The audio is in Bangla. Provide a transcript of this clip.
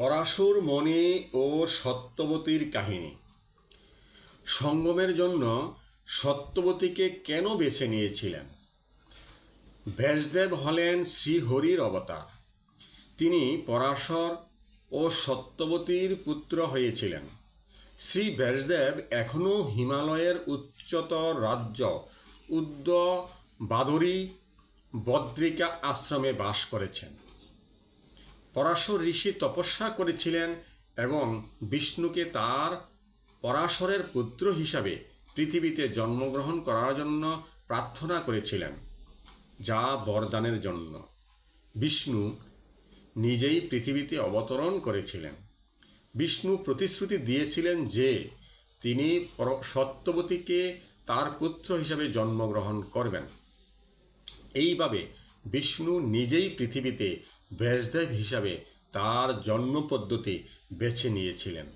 পরাশুর মণি ও সত্যবতীর কাহিনী। সঙ্গমের জন্য সত্যবতীকে কেন বেছে নিয়েছিলেন? ব্যাসদেব হলেন শ্রীহরির অবতার। তিনি পরাশর ও সত্যবতীর পুত্র হয়েছিলেন। শ্রী ব্যাসদেব এখনও হিমালয়ের উচ্চতর রাজ্য উদ্দ বাদরী বদ্রিকা আশ্রমে বাস করেছেন। পরাশর ঋষি তপস্যা করেছিলেন এবং বিষ্ণুকে তার পরাশরের পুত্র হিসাবে পৃথিবীতে জন্মগ্রহণ করার জন্য প্রার্থনা করেছিলেন, যা বরদানের জন্য। বিষ্ণু নিজেই পৃথিবীতে অবতরণ করেছিলেন। বিষ্ণু প্রতিশ্রুতি দিয়েছিলেন যে তিনি সত্যবতীকে তার পুত্র হিসাবে জন্মগ্রহণ করবেন। এইভাবে বিষ্ণু নিজেই পৃথিবীতে ব্যাসদেব হিসাবে তার জন্ম পদ্ধতি বেছে নিয়েছিলেন।